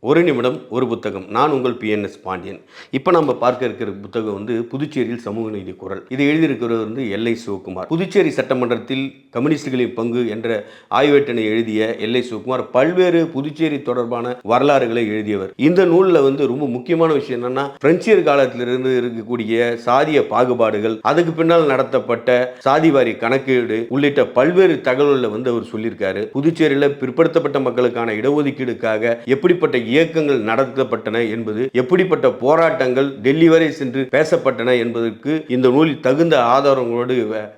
ஒரு நிமிடம் ஒரு புத்தகம். நான் உங்கள் பிஎன்எஸ் பாண்டியன். இப்போ நம்ம பார்க்க இருக்கிற புத்தகம் வந்து புதுச்சேரியில் சமூக நீதி குரல். இது எழுதியிருக்கிறவர் வந்து எல்ஐ சிவகுமார். புதுச்சேரி சட்டமன்றத்தில் கம்யூனிஸ்டுகளின் பங்கு என்ற ஆய்வேட்டனை எழுதிய எல்ஐ சிவகுமார் பல்வேறு புதுச்சேரி தொடர்பான வரலாறுகளை எழுதியவர். இந்த நூலில் வந்து ரொம்ப முக்கியமான விஷயம் என்னன்னா பிரெஞ்சியர் காலத்திலிருந்து இருக்கக்கூடிய சாதிய பாகுபாடுகள் அதுக்கு பின்னால் நடத்தப்பட்ட சாதிவாரி கணக்கீடு உள்ளிட்ட பல்வேறு தகவல்களை வந்து அவர் சொல்லியிருக்காரு. புதுச்சேரியில் பிற்படுத்தப்பட்ட மக்களுக்கான இடஒதுக்கீடுக்காக எப்படிப்பட்ட இயக்கங்கள் நடத்தப்பட்டன என்பது எப்படிப்பட்ட போராட்டங்கள் டெல்லி வரை சென்று பேசப்பட்டன என்பதற்கு இந்த நூலில் தகுந்த ஆதாரங்களோடு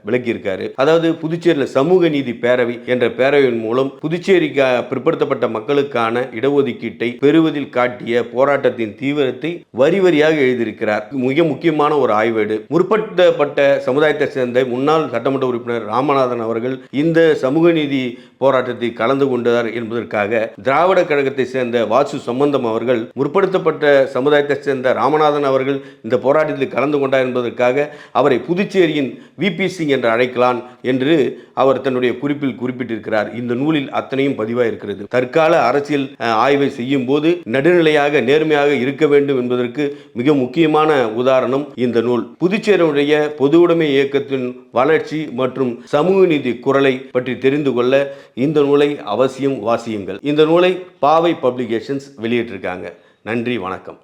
விளக்கியிருக்காரு. அதாவது புதுச்சேரியில் சமூக நீதி பேரவை என்ற பேரவையின் மூலம் புதுச்சேரிக்கு பிற்படுத்தப்பட்ட மக்களுக்கான இடஒதுக்கீட்டை பெறுவதில் காட்டிய போராட்டத்தின் தீவிரத்தை வரி வரியாக எழுதியிருக்கிறார். மிக முக்கியமான ஒரு ஆய்வேடு. முற்படுத்தப்பட்ட சமுதாயத்தை சேர்ந்த முன்னாள் சட்டமன்ற உறுப்பினர் ராமநாதன் அவர்கள் இந்த சமூக நீதி போராட்டத்தில் கலந்து கொண்டார் என்பதற்காக திராவிட கழகத்தை சேர்ந்த வாசு சம்பந்தம் அவர்கள் முற்படுத்தப்பட்ட சமுதாயத்தை சேர்ந்த ராமநாதன் அவர்கள் இந்த போராட்டத்தில் கலந்து கொண்டார் என்பதற்காக அவரை புதுச்சேரியின் விபி சிங் என்று அழைக்கலாம் என்று அவர் தன்னுடைய குறிப்பில் குறிப்பிட்டிருக்கிறார். இந்த நூலில் அத்தனையும் பதிவாக இருக்கிறது. தற்கால அரசியல் ஆய்வை செய்யும் போது நடுநிலையாக நேர்மையாக இருக்க வேண்டும் என்பதற்கு மிக முக்கியமான உதாரணம் இந்த நூல். புதுச்சேரியுடைய பொது உடைமை இயக்கத்தின் வளர்ச்சி மற்றும் சமூக நீதி குரலை பற்றி தெரிந்து கொள்ள இந்த நூலை அவசியம் வாசியுங்கள். இந்த நூலை பாவை பப்ளிகேஷன்ஸ் வெளியிட்டிருக்காங்க. நன்றி வணக்கம்.